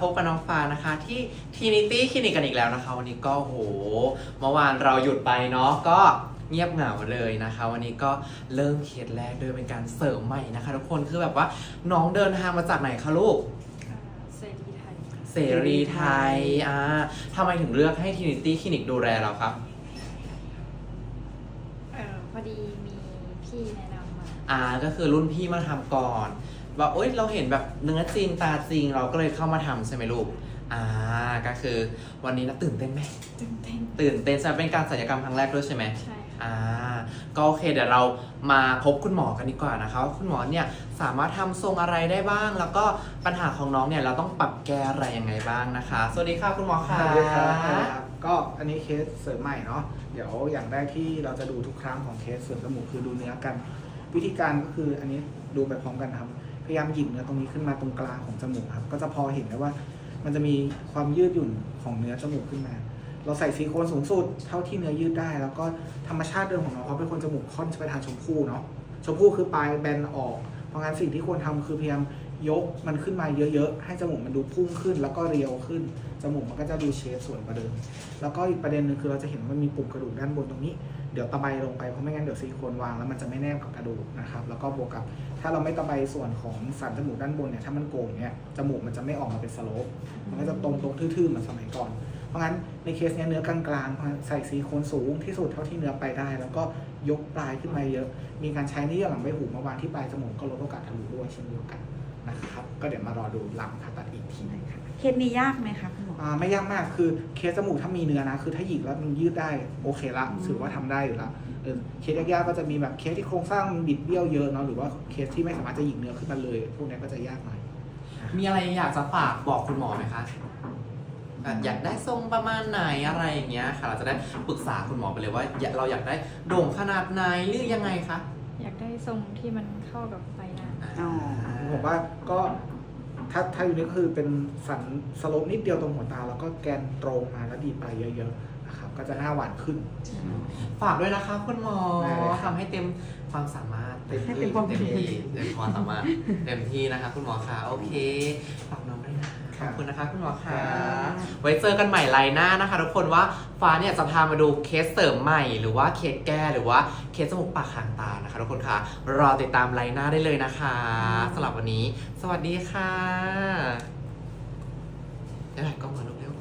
พบกับน้องฟ้านะคะที่ Trinity คลินิกกันอีกแล้วนะคะ วันนี้ก็โหเมื่อวานเราหยุดไปเนาะก็เงียบเหงาเลยนะคะ วันนี้ก็เริ่มเคสแรกโดยเป็นการเสริมใหม่นะคะ ทุกคนคือแบบว่าน้องเดินทางมาจากไหนคะลูกอ่าเสรีไทยค่ะเสรีไทยอ่าทำไมถึงเลือกให้ Trinity คลินิกดูแลเราครับเอ่อพอดีมีพี่แนะนำมาอ่าก็คือรุ่นพี่มาทำก่อน ว่าเอ้ยเราเห็นแบบเนื้อจริงตาจริงเราก็เลยเข้ามาทำใช่ไหมลูกอ่าก็คือวันนี้นะตื่นเต้นไหมตื่นเต้นตื่นเต้นจะเป็นการศัลยกรรมครั้งแรกด้วยใช่ไหมใช่ค่ะอ่าก็โอเคเดี๋ยวเรามาพบคุณหมอกันดีกว่านะคะว่าคุณหมอเนี่ยสามารถทำทรงอะไรได้บ้าง แล้วก็ปัญหาของน้องเนี่ยเราต้องปรับแก้อะไรยังไงบ้างนะคะ สวัสดีค่ะคุณหมอค่ะ สวัสดีครับก็อันนี้เคสเสริมใหม่เนาะเดี๋ยวอย่างแรกที่เราจะดูทุกครั้งของเคสเสริมจมูกคือดูเนื้อกัน วิธีการก็คืออันนี้ดูไปพร้อมกันครับ พยายามหยิบเนื้อตรงนี้ขึ้นมาตรงกลางของจมูกครับ ก็จะพอเห็นได้ว่า มันจะมีความยืดหยุ่นของเนื้อจมูกขึ้นมา เราใส่ซิลิโคนสูงสุดเท่าที่เนื้อยืดได้ แล้วก็ธรรมชาติเดิมของน้องเขาเป็นคนจมูกค่อนจะไปทางชมพู่เนาะชมพู่คือปลายแบนออก เพราะงั้นสิ่งที่ควรทำคือพยายาม ยกมันขึ้นมาเยอะๆ ให้จมูกมันดูพุ่งขึ้นแล้วก็เรียวขึ้น จมูกมันก็จะดูเชฟสวยกว่าเดิม แล้วก็อีกประเด็นหนึ่งคือเราจะเห็นว่ามันมีปุ่มกระดูกด้านบนตรงนี้ เดี๋ยวตะไบลงไปเพราะไม่งั้นเดี๋ยวซิลิโคนวางแล้วมันจะไม่แนบกับกระดูกนะครับ แล้วก็บวกกับถ้าเราไม่ตะไบส่วนของสันจมูกด้านบนเนี่ย ถ้ามันโก่งเนี่ย จมูกมันจะไม่ออกมาเป็นสโลป มันก็จะตรงตรงๆทื่อๆเหมือนสมัยก่อน เพราะงั้นในเคสเนี้ยเนื้อกลางๆใส่ซิลิโคนสูงที่สุดเท่าที่เนื้อไปได้ แล้วก็ยกปลายขึ้นมาเยอะ มีการใช้นี่หลังใบหูมาวางที่ปลายจมูกก็ลดโอกาสทะลุด้วยเช่นเดียวกัน นะครับ ก็เดี๋ยวมารอดูหลังผ่าตัดอีกทีนะครับเคสนี้ยากไหมคะคุณหมอ อ่าไม่ยากมากคือเคสจมูกถ้ามีเนื้อนะ คือถ้าหยิกแล้วมันยืดได้โอเคละอืม ถือว่าทำได้อยู่ละเออเคสยากๆก็จะมีแบบเคสที่โครงสร้างมันบิดเบี้ยวเยอะเนาะหรือว่าเคสที่ไม่สามารถจะหยิกเนื้อขึ้นมาเลย พวกเนี้ยก็จะยากหน่อย มีอะไรอยากจะฝากบอกคุณหมอไหมคะแบบอยากได้ทรงประมาณไหนอะไรอย่างเงี้ยค่ะ เราจะได้ปรึกษาคุณหมอไปเลยว่าอยากเราอยากได้โด่งขนาดไหนหรือยังไงคะ อยากได้ทรงที่มันเข้ากับใบหน้า อ๋อ ผมว่าก็ถ้าถ้าอยู่นี่ก็คือเป็นสันสโลปนิดเดียวตรงหัวตา แล้วก็แกนตรงมาแล้วดีดไปเยอะๆนะครับก็จะหน้าหวานขึ้น ฝากด้วยนะคะคุณหมอได้เลยครับ ทำให้เต็มความสามารถเต็มให้ที่เต็มความ เต็มที่เต็มความสามารถเต็มที่นะคะคุณหมอคะโอเคฝากน้องด้วยนะ ขอบคุณนะคะคุณหมอคะไว้เจอกันใหม่ไลน์หน้านะคะ ทุกคนว่าฟ้าเนี่ยจะพามาดูเคสเสริมใหม่ หรือว่าเคสแก้หรือว่าเคสจมูกปากหางตานะคะ ทุกคนคะรอติดตามไลน์หน้าได้เลยนะคะสำหรับวันนี้ สวัสดีค่ะได้ไหนกล้องมาลูกเร็ว